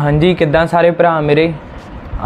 ਹਾਂਜੀ, ਕਿੱਦਾਂ ਸਾਰੇ ਭਰਾ ਮੇਰੇ?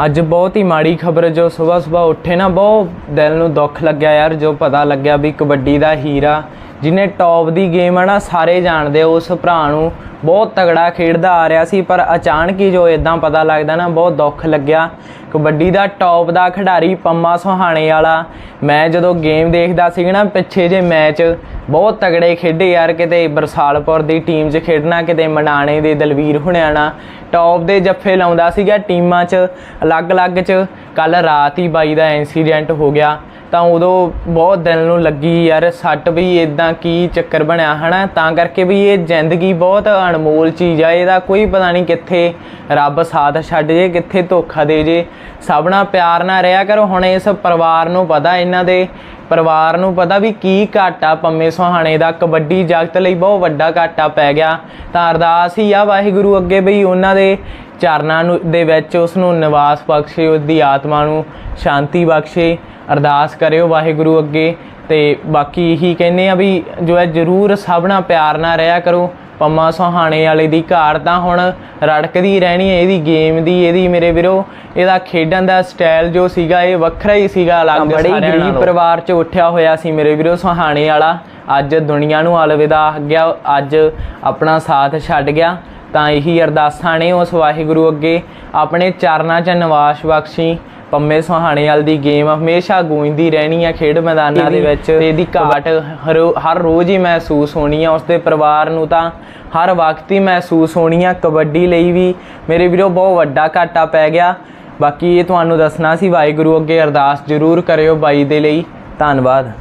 ਅੱਜ ਬਹੁਤ ਹੀ ਮਾੜੀ ਖਬਰ ਜੋ ਸਵੇਰ ਸਵੇਰ ਉੱਠੇ ਨਾ, ਬਹੁਤ ਦਿਲ ਨੂੰ ਦੁੱਖ ਲੱਗਿਆ ਯਾਰ, ਜੋ ਪਤਾ ਲੱਗਿਆ ਵੀ ਕਬੱਡੀ ਦਾ ਹੀਰਾ ਜਿਹਨੇ ਟੌਪ ਦੀ ਗੇਮ ਆ ਨਾ ਸਾਰੇ ਜਾਣਦੇ ਆ, ਉਸ ਭਰਾ ਨੂੰ ਬਹੁਤ ਤਗੜਾ ਖੇਡਦਾ ਆ ਰਿਹਾ ਸੀ ਪਰ ਅਚਾਨਕ ਹੀ ਜੋ ਇਦਾਂ ਪਤਾ ਲੱਗਦਾ ਨਾ ਬਹੁਤ ਦੁੱਖ ਲੱਗਿਆ। ਕਬੱਡੀ ਦਾ ਟੌਪ ਦਾ ਖਿਡਾਰੀ ਪੰਮਾ ਸੁਹਾਣੇ ਵਾਲਾ ਮੈਂ ਜਦੋਂ ਗੇਮ ਦੇਖਦਾ ਸੀ ਨਾ ਪਿੱਛੇ ਜੇ ਮੈਚ ਬਹੁਤ ਤਗੜੇ ਖੇਡੇ ਯਾਰ ਕਿਤੇ ਬਰਸਾਲਪੁਰ ਦੀ ਟੀਮ 'ਚ ਖੇਡਣਾ ਕਿਤੇ ਮਨਾਣੇ ਦੇ ਦਲਵੀਰ ਹੁਣਿਆਣਾ ਟੌਪ ਦੇ ਜੱਫੇ ਲਾਉਂਦਾ ਸੀਗਾ ਟੀਮਾਂ 'ਚ ਅਲੱਗ-ਅਲੱਗ 'ਚ ਕੱਲ ਰਾਤ ਹੀ ਬਾਈ ਦਾ ਇਨਸੀਡੈਂਟ ਹੋ ਗਿਆ। ਤਾਂ ਉਦੋਂ ਬਹੁਤ ਦਿਲ ਨੂੰ ਲੱਗੀ ਯਾਰ ਸੱਟ ਵੀ ਇਦਾਂ ਕੀ ਚੱਕਰ ਬਣਿਆ, ਹਨਾ? ਤਾਂ ਕਰਕੇ ਵੀ ਇਹ ਜ਼ਿੰਦਗੀ ਬਹੁਤ ਅਨਮੋਲ ਚੀਜ਼ ਆ, ਇਹਦਾ ਕੋਈ ਪਤਾ ਨਹੀਂ ਕਿੱਥੇ ਰੱਬ ਸਾਥ ਛੱਡ ਜੇ, ਕਿੱਥੇ ਧੋਖਾ ਦੇ ਜੇ। ਸਭ ਨਾਲ ਪਿਆਰ ਨਾਲ ਰਿਹਾ ਕਰੋ, ਹੁਣ ਇਸ ਪਰਿਵਾਰ ਨੂੰ ਪਤਾ, ਇਹਨਾਂ ਦੇ ਪਰਿਵਾਰ ਨੂੰ ਪਤਾ ਵੀ ਕੀ ਘਾਟਾ ਪੰਮੇ ਸੁਹਾਣੇ ਦਾ, ਕਬੱਡੀ ਜਗਤ ਲਈ ਬਹੁਤ ਵੱਡਾ ਘਾਟਾ ਪੈ ਗਿਆ। ਤਾਂ ਅਰਦਾਸ ਹੀ ਆ ਵਾਹਿਗੁਰੂ ਅੱਗੇ ਬਈ ਉਹਨਾਂ ਦੇ ਚਰਨਾਂ ਨੂੰ ਦੇ ਵਿੱਚ ਉਸ ਨੂੰ ਨਿਵਾਸ ਬਖਸ਼ੇ ਉਸ ਦੀ ਆਤਮਾ ਨੂੰ ਸ਼ਾਂਤੀ ਬਖਸ਼ੇ ਅਰਦਾਸ ਕਰਿਓ ਵਾਹਿਗੁਰੂ ਅੱਗੇ। ਤੇ ਬਾਕੀ ਇਹੀ ਕਹਿੰਦੇ ਆ ਵੀ ਜੋ ਹੈ ਜਰੂਰ ਸਭ ਨਾਲ ਪਿਆਰ ਨਾਲ ਰਿਹਾ ਕਰੋ। ਪੰਮਾ ਸੁਹਾਣੇ ਵਾਲੇ ਦੀ ਘਾਟ ਤਾਂ ਹੁਣ ਰੜਕਦੀ ਰਹਿਣੀ ਹੈ ਇਹਦੀ ਗੇਮ ਦੀ ਇਹਦੀ ਮੇਰੇ ਵੀਰੋ ਇਹਦਾ ਖੇਡਣ ਦਾ ਸਟਾਈਲ ਜੋ ਸੀਗਾ ਇਹ ਵੱਖਰਾ ਹੀ ਸੀਗਾ ਅਲੱਗ ਬੜੀ ਗਰੀਬ ਪਰਿਵਾਰ ਚ ਉੱਠਿਆ ਹੋਇਆ ਸੀ ਮੇਰੇ ਵੀਰੋ ਸੁਹਾਣੇ ਵਾਲਾ। ਅੱਜ ਦੁਨੀਆ ਨੂੰ ਅਲਵਿਦਾ ਗਿਆ ਅੱਜ ਆਪਣਾ ਸਾਥ ਛੱਡ ਗਿਆ। ਤਾਂ ਇਹੀ ਅਰਦਾਸਾਂ ਨੇ ਉਸ ਵਾਹਿਗੁਰੂ ਅੱਗੇ। ਆਪਣੇ ਚਰਨਾਂ 'ਚ ਨਿਵਾਸ ਬਖਸ਼ੀ। ਪੰਮੇ ਸੁਹਾਣੇ ਵਾਲ ਦੀ ਗੇਮ ਹਮੇਸ਼ਾ ਗੂੰਜਦੀ ਰਹਿਣੀ ਆ ਖੇਡ ਮੈਦਾਨਾਂ ਦੇ ਵਿੱਚ। ਤੇ ਇਹਦੀ ਘਾਟ ਹਰ ਹਰ ਰੋਜ਼ ਹੀ ਮਹਿਸੂਸ ਹੋਣੀ ਆ ਉਸਦੇ ਪਰਿਵਾਰ ਨੂੰ ਤਾਂ। ਹਰ ਵਕਤ ਹੀ ਮਹਿਸੂਸ ਹੋਣੀ ਆ ਕਬੱਡੀ ਲਈ ਵੀ। ਮੇਰੇ ਵੀਰੋ ਬਹੁਤ ਵੱਡਾ ਘਾਟਾ ਪੈ ਗਿਆ। ਬਾਕੀ ਇਹ ਤੁਹਾਨੂੰ ਦੱਸਣਾ ਸੀ ਵਾਹਿਗੁਰੂ ਅੱਗੇ ਅਰਦਾਸ ਜ਼ਰੂਰ ਕਰਿਓ ਬਾਈ ਦੇ ਲਈ। ਧੰਨਵਾਦ।